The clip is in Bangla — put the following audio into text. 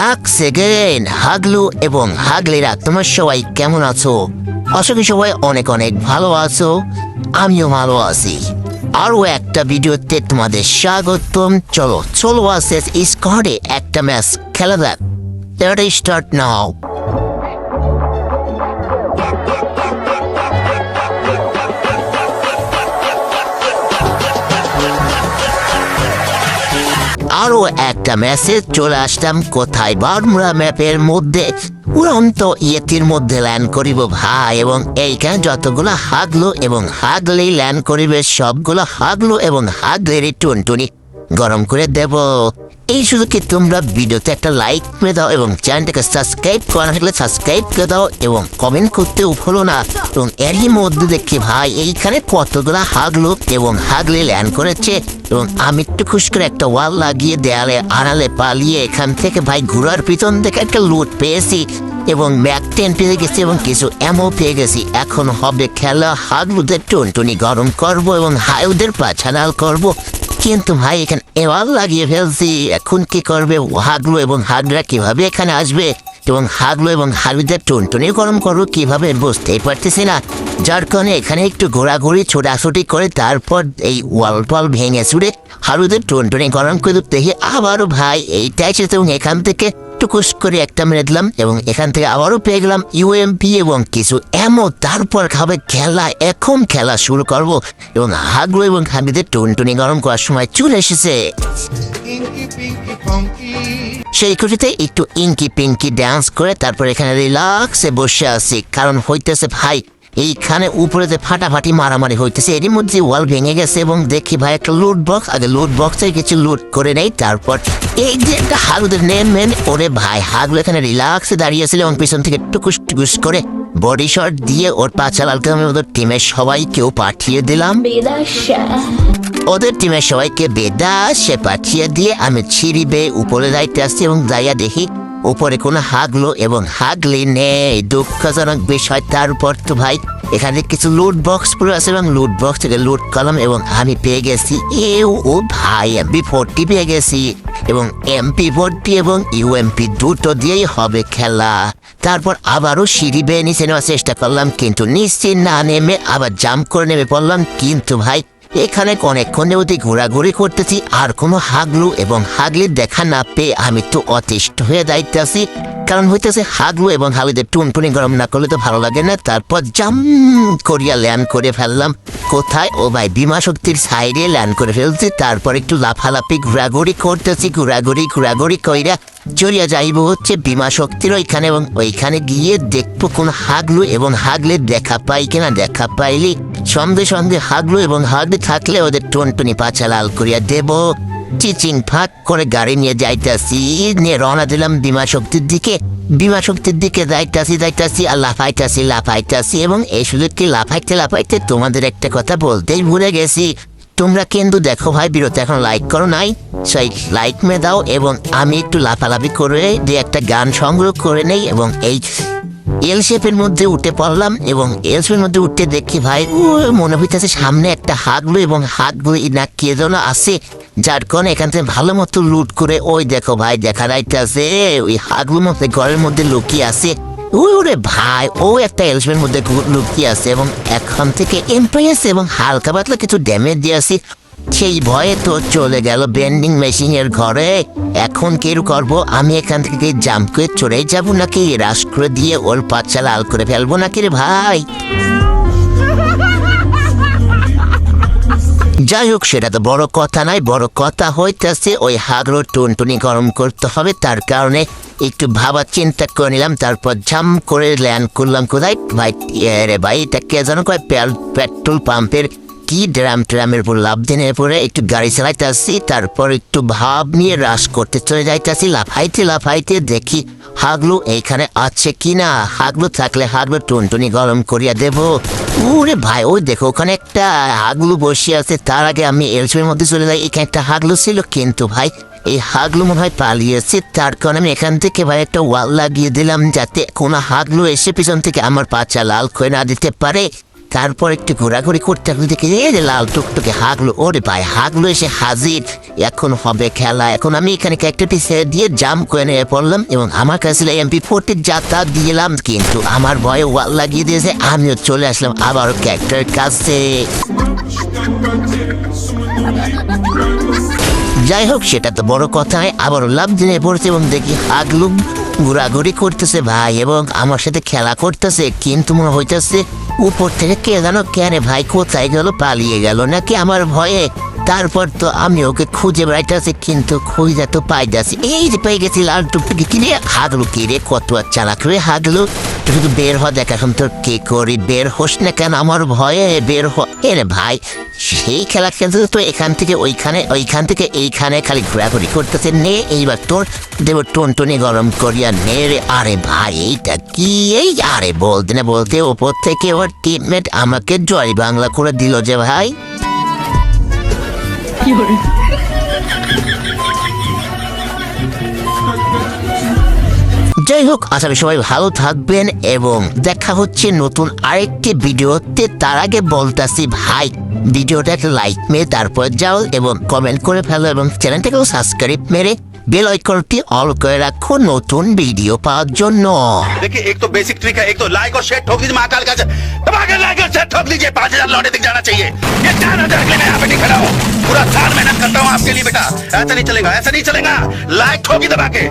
ব্যাক সেকেন্ড হাগলু এবং হাগলিরা, তোমার সবাই কেমন আছো? আশা করি সবাই অনেক অনেক ভালো আছো, আমিও ভালো আছি। আরও একটা ভিডিওতে তোমাদের স্বাগতম। চলো চলো আসে স্কোয়াডে একটা ম্যাচ খেলা দেখ স্টার্ট নাও আরও একটা মেসেজ চলে আসতাম কোথায়? বারমুরা ম্যাপের মধ্যে। উড়ন্ত ইয়েতির মধ্যে ল্যান্ড করিব ভাই এবং এইখানে যতগুলো হাগলো এবং হাগলেই ল্যান্ড করিবে, সবগুলো হাগলো এবং হাগলেরই টুনটুনি গরম করে দেব। এই কি তোমরা ভিডিওতে একটা লাইক করে দাও এবং চ্যানেলটাকে সাবস্ক্রাইব করা থাকলে সাবস্ক্রাইব করে দাও এবং কমেন্ট করতে ভুলো না। এবং এরই মধ্যে দেখি ভাই, এইখানে কতগুলা হাগলো এবং হাগলে ল্যান্ড করেছে। এবং আমি একটু খুশ করে একটা ওয়াল লাগিয়ে দেয়ালে, আড়ালে পালিয়ে এখান থেকে ভাই ঘোড়ার পিছন থেকে একটা লুট পেয়েছি এবং ম্যাক টেন পেয়ে গেছি এবং কিছু এমও পেয়ে গেছি। এখন হবে খেলা হাগলুদের টুনটুনি গরম করব এবং হায়ুদের পাছানাল করব। কিন্তু ভাই, এখানে এবার লাগিয়ে ফেলছি। এখন কি করবে? হাগলো এবং হাগরা কীভাবে এখানে আসবে? এবং হাগলো এবং হাগুদের টুনটুনি গরম করব কীভাবে বুঝতেই পারতেছি না। যার কারণে এখানে একটু ঘোরাঘুরি, ছোটাছুটি করে তারপর এই ওয়াল টল ভেঙে চুড়ে হারুদের টুনটুনি গরম করে দেখি আবারও ভাই, এইটাই সে এবং এখান থেকে টুকুস করে একটা মেরে দিলাম এবং এখান থেকে আবারও পেয়ে গেলাম ইউএমপি এবং কিছু এমও তারপর খাবে খেলা এখন খেলা শুরু করব এবং হাগলো এবং হাবিদের টুনটুনি গরম করার সময় চলে এসেছে. সেই খুশিতে একটু ইঙ্কি পিঙ্কি ডান্স করে তারপর এখানে রিলাক্সে বসে আছি কারণ হইতেছে ভাই এইখানে উপরে যে ফাটাফাটি মারামারি হইতেছে, এরই মধ্যে ওয়াল ভেঙে গেছে এবং দেখি ভাই একটা লুট বক্স আগে লুট বক্সে কিছু লুট করে নেই, তারপর এই যে একটা হাগুদের নেম মেন ওরে ভাই হাগলো এখানে রিলাক্সে দাঁড়িয়েছিল এবং পিছন থেকে টুকুস টুকুস করে বডি শট দিয়ে ওর পাঁচা লালকে আমি ওদের টিমের সবাইকেও পাঠিয়ে দিলাম। ওদের টিমের সবাইকে বেদা সে পাঠিয়ে দিয়ে আমি ছিঁড়ি বেয়ে উপরে যাইতে আসছি এবং যাইয়া দেখি উপরে কোনো হাগলো এবং হাগলি নেই। দুঃখজনক বিষয় তারপর তো ভাই, এখানে কিছু লুট বক্স পুরো আছে এবং লুট বক্স থেকে লুট কলাম এবং আমি পেয়ে গেছি। এও, ও ভাই এমপি ফোরটি পেয়ে গেছি এবং এমপি ফোরটি এবং ইউএমপি দুটো দিয়েই হবে খেলা। তারপর আবারও সিঁড়ি বেয়ে নিচে নেওয়ার চেষ্টা করলাম, কিন্তু নিশ্চিত না নেমে আবার জাম্প করে নেমে পড়লাম। কিন্তু ভাই এখানে অনেকক্ষণ অতি ঘোরাঘুরি করতেছি, আর কোনো হাগলু এবং হাগলির দেখা না পেয়ে আমি তো অতিষ্ঠ হয়ে যাইতেছি। কারণ হইতেছে হাগলু এবং হাগলিদের টুনটুনি গরম না করলে তো ভালো লাগে না। তারপর জাম করিয়া ল্যান্ড করে ফেললাম। কোথায়? ও ভাই, বিমা শক্তির সাইডে ল্যান্ড করে ফেলছি। তারপর একটু লাফালাফি, ঘোরাঘুরি করতেছি, ঘোরাঘুরি ঘোরাঘুরি কইরা চড়িয়া যাইব হচ্ছে বিমা শক্তির ওইখানে এবং ওইখানে গিয়ে দেখব কোন হাগলু এবং হাগলে দেখা পাই কিনা। দেখা পাইলি সঙ্গে সঙ্গে হাগলু এবং হাগলি থাকলে ওদের টনটনি পাছা লাল করিয়া দেব। চিচিং ফাঁক করে গাড়ি নিয়ে যাইতাছি, নিয়ে রওনা দিলাম বিমা শক্তির দিকে। বিমা শক্তির দিকে যাইতাছি যাইতাছি আর লাফাইতাছি লাফাইতাছি এবং এই সুযোগকে লাফাইতে লাফাইতে তোমাদের একটা কথা বলতেই ভুলে গেছি। তোমরা কিন্তু দেখো ভাই, বিরত এখন লাইক করো নাই। সেই লাইক মে দাও এবং আমি একটু লাফালাফি করে দিয়ে একটা গান সংগ্রহ করে নেই এবং এই এল শেপের মধ্যে উঠে পড়লাম এবং এল শেপের মধ্যে উঠতে দেখি ভাই ও মনে হইতেছে সামনে একটা হাগলো এবং হাগলো না কে যেন আছে, যার কারণে এখান থেকে ভালো মতো লুট করে, ওই দেখো ভাই দেখা যাইতেছে, ওই হাগলো মধ্যে ঘরের মধ্যে লুকিয়ে আছে। ওরে ভাই, ও একটা এলসের মধ্যে লুকিয়ে আছে এবং এখন থেকে এমপ্রেস এবং হালকা পাতলা কিছু ড্যামেজ দিয়েছি সেই ভয়ে তো চলে গেল বেন্ডিং মেশিনের ঘরে। এখন কি করব? আমি এখান থেকে জাম্প করে চলে যাব নাকি? রাস করে দিয়ে ওর পাচ্চা লাল করে ফেলব নাকি রে ভাই? যাই হোক, সেটা তো বড় কথা নাই বড় কথা হইতেছে, ওই হাগলো টুনটুনি গরম করতে হবে। তার কারণে একটু ভাবা চিন্তা করে নিলাম। তারপর ঝাম করে ল্যান্ড করলাম কোথায়? ভাই রে ভাই, এটা কে যেন কয় পেট্রোল পাম্পের কি ড্রাম ট্রামের উপর লাভ দিনে পরে একটু গাড়ি চালাইতে আসছি তারপর একটু ভাব নিয়ে রাস করতে চলে যাইতেছি, লাফাইতে লাফাইতে দেখি হাগলু এইখানে আছে কি না হাগলু থাকলে হাগলু টুনটুনি গরম করিয়া দেব। ওরে ভাই, ওই দেখো, ওখানে একটা হাগলু বসে আছে, তার আগে আমি এলসের মধ্যে চলে যাই। এখানে একটা হাগলু ছিল, কিন্তু ভাই, এই হাগলু মনে হয় পালিয়েছে, তার কারণে আমি এখান থেকে ভাই একটা ওয়াল লাগিয়ে দিলাম, যাতে কোনো হাগলু এসে পিছন থেকে আমার পাচা লাল করে না দিতে পারে। তারপর একটু ঘোরাঘুরি করতে করতে দেখি যে লাল টুকটুকে হাগলো, ওরে ভাই, হাগলো এসে হাজির। এখন হবে খেলা, এখন আমি এখানে ক্যারেক্টারটি ছেড়ে দিয়ে জাম করে নিয়ে পড়লাম এবং আমার কাছে এমপি ফোরটির যাত্রা দিলাম, কিন্তু আমার ভয়ে ওয়াল লাগিয়ে দিয়েছে, আমিও চলে আসলাম আবারও ক্যারেক্টারের কাছে। যাই হোক, সেটা তো বড় কথায় আবার লাভ দিনে পড়ছে এবং দেখি হাগলু ঘোরাঘুরি করতেছে ভাই এবং আমার সাথে খেলা করতেছে, কিন্তু মনে হইতেছে উপর থেকে কে জানো কেন ভাই, কোথায় গেল, পালিয়ে গেল নাকি আমার ভয়ে? তারপর তো আমি ওকে খুঁজে বেড়াইতেছি, কিন্তু খুঁজে তো পাই যাচ্ছি এই যে পেয়ে গেছি লাল টুকটুকি কিনে হাগলু কিরে কত আর চালাক রে হাগলু তুই শুধু বের হ, দেখ এখন তোর কে করি। বের হোস না কেন, আমার ভয়ে বের হ। এরে ভাই, সেই খেলা খেলতে তো এখান থেকে ওইখানে, ওইখান থেকে এইখানে খালি ঘোরাঘুরি করতেছে। নে, এইবার তোর দেব টনটনি গরম করিয়া নে রে। আরে ভাই, এইটা কি? এই আরে বলতে না বলতে ওপর থেকে ওর টিমমেট আমাকে জয় বাংলা করে দিল যে ভাই। যাই হোক আশা করি সবাই ভালো থাকবেন এবং দেখা হচ্ছে নতুন আরেকটি ভিডিওতে তার আগে বলতাছি ভাই ভিডিওটা একটা লাইক মেরে তারপর যাও এবং কমেন্ট করে ফেলো এবং চ্যানেলটাকেও সাবস্ক্রাইব মেরে বেল আইকনটি অল করে রাখো নতুন ভিডিও পাওয়ার জন্য देखिए एक तो बेसिक ट्रिक है एक तो लाइक और शेयर ठोक दीजिए महाकाल का दबा के लाइक और शेयर ठोक दीजिए पांच हजार लौटे दिख जाना चाहिए ये चार हजार के लिए मैं यहाँ पे नहीं खड़ा हूँ पूरा साल मेहनत करता हूँ आपके लिए बेटा ऐसा नहीं चलेगा ऐसा नहीं चलेगा लाइक ठोकी दबा के